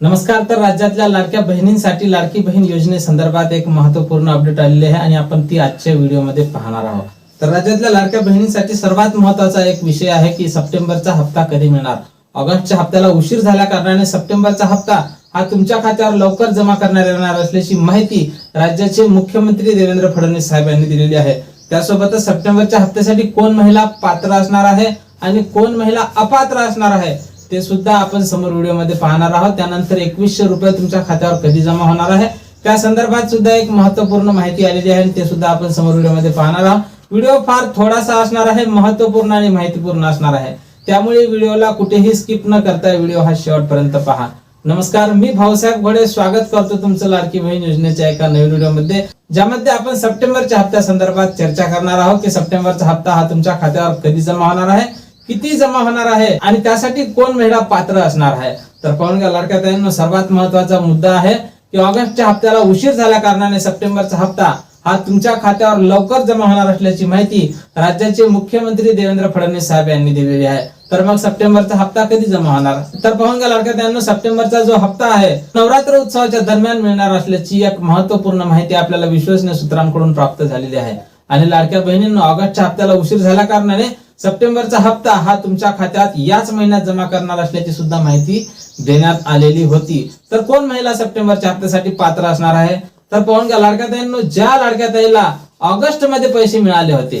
नमस्कार तर राज्यातल्या लाडक्या बहिणींसाठी लाडकी बहीण योजनेसंदर्भात एक महत्त्वपूर्ण अपडेट आलेली आहे आणि आपण ती आजच्या व्हिडिओमध्ये पाहणार आहोत. तर राज्यातल्या लाडक्या बहिणींसाठी सर्वात महत्त्वाचा एक विषय आहे की सप्टेंबरचा हप्ता कधी मिळणार? ऑगस्टच्या हप्त्याला उशीर झाल्या कारणाने सप्टेंबरचा हप्ता हा तुमच्या खात्यावर लवकर जमा करण्यात येणार असल्याची माहिती राज्याचे मुख्यमंत्री देवेंद्र फडणवीस साहेब यांनी दिलेली आहे. त्यासोबतच सप्टेंबरच्या हप्त्यासाठी कोण महिला पात्र असणार आहे आणि कोण महिला अपात्र असणार आहे? ते सुद्धा आपण समोर व्हिडिओमध्ये पाहणार आहोत. त्यानंतर एकवीसशे रुपये तुमच्या खात्यावर कधी जमा होणार आहे? त्या संदर्भात सुद्धा एक महत्त्वपूर्ण माहिती आलेली आहे ते सुद्धा आपण समोर व्हिडिओमध्ये पाहणार आहोत. व्हिडिओ फार थोडासा असणार आहे महत्त्वपूर्ण आणि माहितीपूर्ण असणार आहे. त्यामुळे व्हिडिओला कुठेही स्किप न करता व्हिडिओ हा शेवटपर्यंत पहा. नमस्कार मी भाऊसाहेब घोडे. स्वागत करतो तुमचं लाडकी बहीण योजनेच्या एका नवीन व्हिडिओमध्ये ज्यामध्ये आपण सप्टेंबरच्या हप्त्या संदर्भात चर्चा करणार आहोत की सप्टेंबरचा हप्ता हा तुमच्या खात्यावर कधी जमा होणार आहे? किती जमा होणार आहे आणि त्यासाठी कोण महिला पात्र असणार आहे? तर पाहून लाडक्या ताईंनो सर्वात महत्त्वाचा मुद्दा आहे की ऑगस्टच्या हप्त्याला उशीर झाल्या कारणाने सप्टेंबरचा हप्ता हा तुमच्या खात्यावर लवकर जमा होणार असल्याची माहिती राज्याचे मुख्यमंत्री देवेंद्र फडणवीस साहेब यांनी दिलेली आहे. तर मग सप्टेंबरचा हप्ता कधी जमा होणार? तर पाहून घ्या लाडक्या त्यांना सप्टेंबरचा जो हप्ता आहे नवरात्र उत्सवाच्या दरम्यान मिळणार असल्याची एक महत्त्वपूर्ण माहिती आपल्याला विश्वसनीय सूत्रांकडून प्राप्त झालेली आहे. आणि लाडक्या बहिणींना ऑगस्टच्या हप्त्याला उशीर झाल्या कारणाने सप्टेंबरचा हप्ता हा तुमच्या खात्यात याच महिन्यात जमा करणार असल्याची सुद्धा माहिती देण्यात आलेली होती. तर कोण महिला सप्टेंबरच्या हप्त्यासाठी पात्र असणार आहे? तर पाहून घ्या लाडक्या ताईंनो ज्या लाडक्या ताईला ऑगस्टमध्ये पैसे मिळाले होते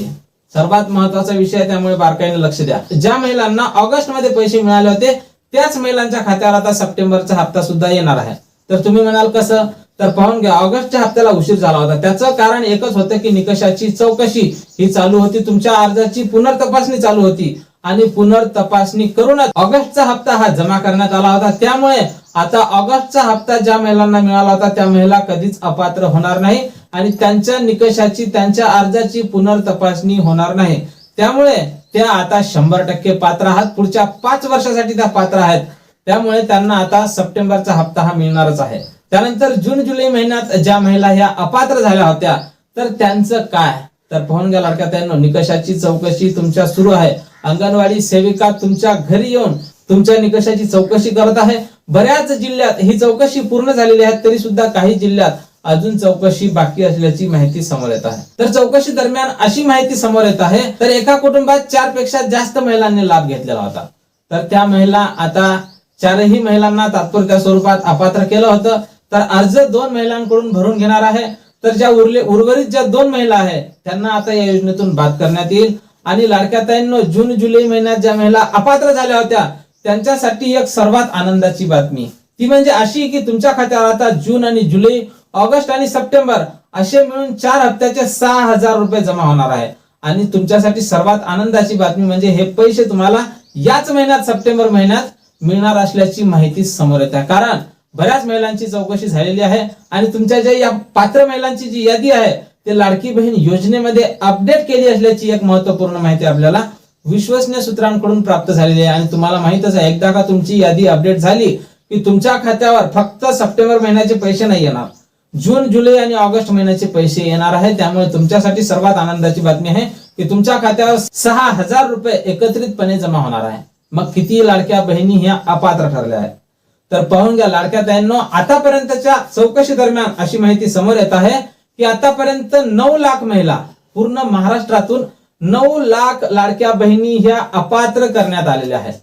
सर्वात महत्त्वाचा विषय त्यामुळे बारकाईने लक्ष द्या. ज्या महिलांना ऑगस्टमध्ये पैसे मिळाले होते त्याच महिलांच्या खात्यावर आता सप्टेंबरचा हप्ता सुद्धा येणार आहे. तर तुम्ही म्हणाल कसं? तर पाहून घ्या ऑगस्टच्या हप्त्याला उशीर झाला होता. त्याचं कारण एकच होतं की निकषाची चौकशी ही चालू होती. तुमच्या अर्जाची पुनर्तपासणी चालू होती. आणि पुनर्तपासणी करूनच ऑगस्टचा हप्ता हा जमा करण्यात आला होता. त्यामुळे आता ऑगस्टचा हप्ता ज्या महिलांना मिळाला होता त्या महिला कधीच अपात्र होणार नाही आणि त्यांच्या निकषाची त्यांच्या अर्जाची पुनर्तपासणी होणार नाही. त्यामुळे त्या आता शंभर टक्के पात्र आहात. पुढच्या पाच वर्षासाठी त्या पात्र आहेत. त्यामुळे त्यांना आता सप्टेंबरचा हप्ता हा मिळणारच आहे. त्यानंतर जून जुलै महिन्यात ज्या महिला ह्या अपात्र झाल्या होत्या तर त्यांचं काय? तर पाहून घ्या लाडक्या त्यांना निकषाची चौकशी तुमच्या सुरू आहे. अंगणवाडी सेविका तुमच्या घरी येऊन तुमच्या निकषाची चौकशी करत आहे. बऱ्याच जिल्ह्यात ही चौकशी पूर्ण झालेली आहे तरी सुद्धा काही जिल्ह्यात अजून चौकशी बाकी असल्याची माहिती समोर येत आहे. तर चौकशी दरम्यान अशी माहिती समोर येत आहे तर एका कुटुंबात चारपेक्षा जास्त महिलांनी लाभ घेतलेला होता. तर त्या महिला आता चारही महिलांना तात्पुरत्या स्वरूपात अपात्र केलं होतं. तर अर्ज दोन महिलांकडून भरून घेणार आहे. तर ज्या उरले उर्वरित ज्या दोन महिला आहेत त्यांना आता या योजनेतून बाद करण्यात येईल. आणि लाडक्या ताईंनो जून जुलै महिन्यात ज्या महिला अपात्र झाल्या होत्या त्यांच्यासाठी एक सर्वात आनंदाची बातमी. ती म्हणजे अशी की तुमच्या खात्यावर आता जून आणि जुलै ऑगस्ट आणि सप्टेंबर असे मिळून चार हप्त्याचे सहा हजार रुपये जमा होणार आहे. आणि तुमच्यासाठी सर्वात आनंदाची बातमी म्हणजे हे पैसे तुम्हाला याच महिन्यात सप्टेंबर महिन्यात मिळणार असल्याची माहिती समोर येते. कारण बऱ्याच महिलांची चौकशी झालेली आहे आणि तुमच्या ज्या या पात्र महिलांची जी यादी आहे ते लाडकी बहीण योजनेमध्ये अपडेट केली असल्याची एक महत्त्वपूर्ण माहिती आपल्याला विश्वसनीय सूत्रांकडून प्राप्त झालेली आहे. आणि तुम्हाला माहितच आहे एकदा का तुमची यादी अपडेट झाली की तुमच्या खात्यावर फक्त सप्टेंबर महिन्याचे पैसे नाही येणार. जून जुलै आणि ऑगस्ट महिन्याचे पैसे येणार आहे. त्यामुळे तुमच्यासाठी सर्वात आनंदाची बातमी आहे की तुमच्या खात्यावर सहा हजार रुपये एकत्रितपणे जमा होणार आहे. मग किती लाडक्या बहिणी ह्या अपात्र ठरल्या आहेत. तर पाहून घ्या लाडक्या ताईंनो आतापर्यंतच्या चौकशी दरम्यान अशी माहिती समोर येत आहे की आतापर्यंत नऊ लाख महिला पूर्ण महाराष्ट्रातून नऊ लाख लाडक्या बहिणी ह्या अपात्र करण्यात आलेल्या आहेत.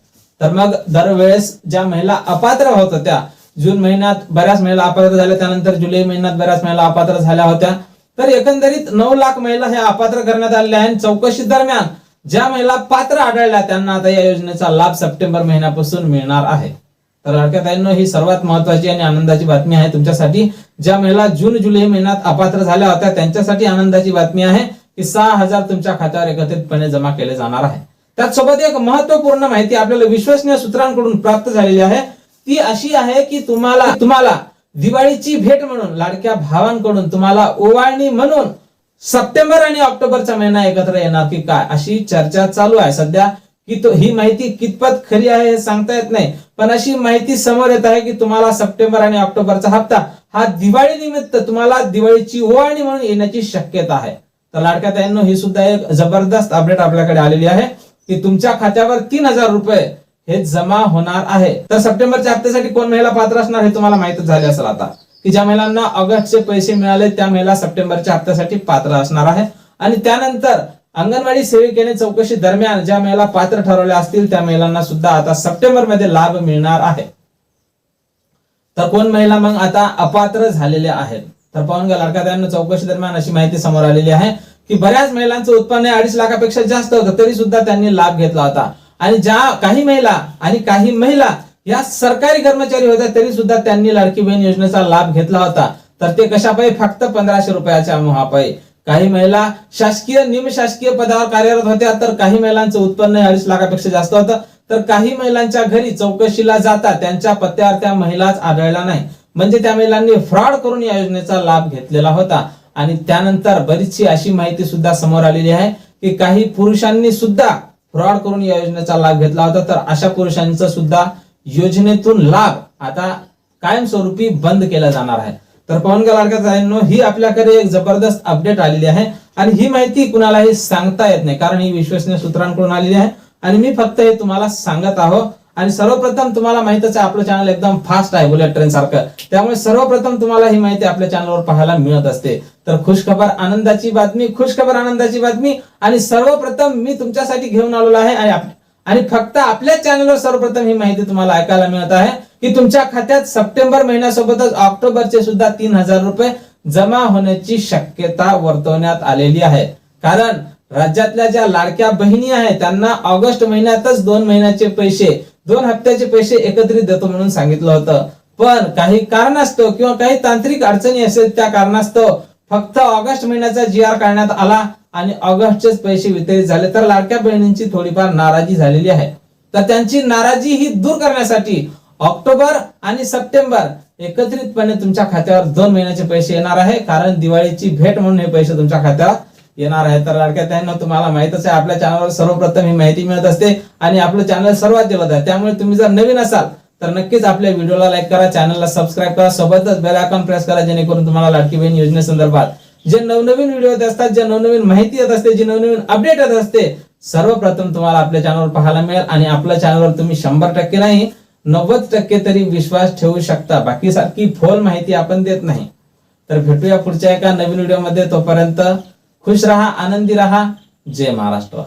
तर मग दरवेळेस ज्या महिला अपात्र होत होत्या जून महिन्यात बऱ्याच महिला अपात्र झाल्या त्यानंतर जुलै महिन्यात बऱ्याच महिला अपात्र झाल्या होत्या. तर एकंदरीत नऊ लाख महिला ह्या अपात्र करण्यात आलेल्या आहेत. चौकशी दरम्यान ज्या महिला पात्र आढळल्या त्यांना आता या योजनेचा लाभ सप्टेंबर महिन्यापासून मिळणार आहे. तर लाडक्या ही सर्वात महत्वाची आणि आनंदाची बातमी आहे तुमच्यासाठी. ज्या महिला जून जुलै महिन्यात अपात्र झाल्या होत्या त्यांच्यासाठी आनंदाची बातमी आहे की सहा हजार तुमच्या खात्यावर एकत्रितपणे जमा केले जाणार आहे. त्याचसोबत एक महत्त्वपूर्ण माहिती आपल्याला विश्वसनीय सूत्रांकडून प्राप्त झालेली आहे. ती अशी आहे की तुम्हाला तुम्हाला दिवाळीची भेट म्हणून लाडक्या भावांकडून तुम्हाला ओवाळणी म्हणून सप्टेंबर आणि ऑक्टोबरचा महिना एकत्र येणार की काय अशी चर्चा चालू आहे. सध्या की तो ही माहिती कितपत खरी आहे हे सांगता येत नाही. पण अशी माहिती समोर येत आहे की तुम्हाला सप्टेंबर आणि ऑक्टोबरचा हप्ता हा दिवाळी निमित्त तुम्हाला दिवाळीची ओवाळणी म्हणून येण्याची शक्यता आहे. तर लाडक्या ताईंनो ही सुद्धा एक जबरदस्त अपडेट आपल्याकडे आलेली आहे की तुमच्या खात्यावर तीन हजार रुपये हे जमा होणार आहे. तर सप्टेंबरच्या हप्त्यासाठी कोण महिला पात्र असणार हे तुम्हाला माहितच झाले असेल आता. की ज्या महिलांना ऑगस्टचे पैसे मिळाले त्या महिला सप्टेंबरच्या हप्त्यासाठी पात्र असणार आहे. आणि त्यानंतर अंगणवाडी सेविकेने चौकशी दरम्यान ज्या महिला पात्र ठरवल्या असतील त्या महिलांना सुद्धा आता सप्टेंबरमध्ये लाभ मिळणार आहे. तर कोण महिला मग आता अपात्र झालेल्या आहेत? तर पवन गलाडकात चौकशी दरम्यान अशी माहिती समोर आलेली आहे की बऱ्याच महिलांचं उत्पन्न अडीच लाखापेक्षा जास्त होतं तरी सुद्धा त्यांनी लाभ घेतला होता. आणि ज्या काही महिला आणि काही महिला या सरकारी कर्मचारी होत्या तरी सुद्धा त्यांनी लाडकी बहीण योजनेचा लाभ घेतला होता. तर ते कशापायी? फक्त पंधराशे रुपयाच्या मोहापायी. काही महिला शासकीय निमशासकीय पदावर कार्यरत होत्या तर काही महिलांचं उत्पन्न हे अडीच लाखापेक्षा जास्त होतं. तर काही महिलांच्या घरी चौकशीला जाता त्यांच्या पत्त्यावर त्या महिलाच आढळल्या नाही. म्हणजे त्या महिलांनी फ्रॉड करून या योजनेचा लाभ घेतलेला होता. आणि त्यानंतर बरीचशी अशी माहिती सुद्धा समोर आलेली आहे की काही पुरुषांनी सुद्धा फ्रॉड करून या योजनेचा लाभ घेतला होता. तर अशा पुरुषांचा सुद्धा योजनेतून लाभ आता कायमस्वरूपी बंद केला जाणार आहे. तर पवनगल लाडक्या ही आपल्याकडे एक जबरदस्त अपडेट आलेली आहे आणि ही माहिती कुणालाही सांगता येत नाही कारण ही विश्वसनीय सूत्रांकडून आलेली आहे. आणि मी फक्त हे तुम्हाला सांगत आहो आणि सर्वप्रथम तुम्हाला माहितच आहे आपलं चॅनल एकदम फास्ट आहे बुलेट ट्रेन सारखं. त्यामुळे सर्वप्रथम तुम्हाला ही माहिती आपल्या चॅनलवर पाहायला मिळत असते. तर खुशखबर आनंदाची बातमी खुशखबर आनंदाची बातमी आणि सर्वप्रथम मी तुमच्यासाठी घेऊन आलेलो आहे आणि आणि फक्त आपल्या चॅनलवर सर्वप्रथम ही माहिती तुम्हाला ऐकायला मिळत आहे की तुमच्या खात्यात सप्टेंबर महिन्यासोबतच ऑक्टोबरचे सुद्धा तीन हजार रुपये जमा होण्याची शक्यता वर्तवण्यात आलेली आहे. कारण राज्यातल्या ज्या लाडक्या बहिणी आहेत त्यांना ऑगस्ट महिन्यातच दोन महिन्याचे पैसे दोन हप्त्याचे पैसे एकत्रित देतो म्हणून सांगितलं होतं. पण काही कारणास्तव किंवा काही तांत्रिक अडचणी असेल त्या कारणास्तव फक्त ऑगस्ट महिन्याचा जी आर काढण्यात आला. आणि ऑगस्टचेच पैसे वितरित झाले तर लाडक्या बहिणींची थोडीफार नाराजी झालेली आहे. तर त्यांची नाराजी ही दूर करण्यासाठी ऑक्टोबर आणि सप्टेंबर एकत्रितपणे तुमच्या खात्यावर दोन महिन्याचे पैसे येणार आहे कारण दिवाळीची भेट म्हणून हे पैसे तुमच्या खात्यावर येणार आहे. तर लाडक्या त्यांना तुम्हाला माहितच आहे आपल्या चॅनलवर सर्वप्रथम ही माहिती मिळत असते आणि आपलं चॅनल सर्वात जलद आहे. त्यामुळे तुम्ही जर नवीन असाल तर नक्कीच आपल्या व्हिडिओला लाईक करा चॅनलला सबस्क्राईब करा सोबतच बेल आयकॉन प्रेस करा जेणेकरून तुम्हाला लाडकी बहीण योजनेसंदर्भात जे नवनवीन व्हिडिओ येत असतात जे नवनवीन माहिती येत असते जी नवनवीन अपडेट येत असते सर्वप्रथम तुम्हाला आपल्या चॅनलवर पाहायला मिळेल आणि आपल्या चॅनलवर तुम्ही शंभर टक्के नाही नव्वद टक्के तरी विश्वास ठेवू शकता. बाकी सारखी फोल माहिती आपण देत नाही. तर भेटूया पुढच्या एका नवीन व्हिडिओमध्ये तोपर्यंत खुश रहा आनंदी रहा. जय महाराष्ट्र.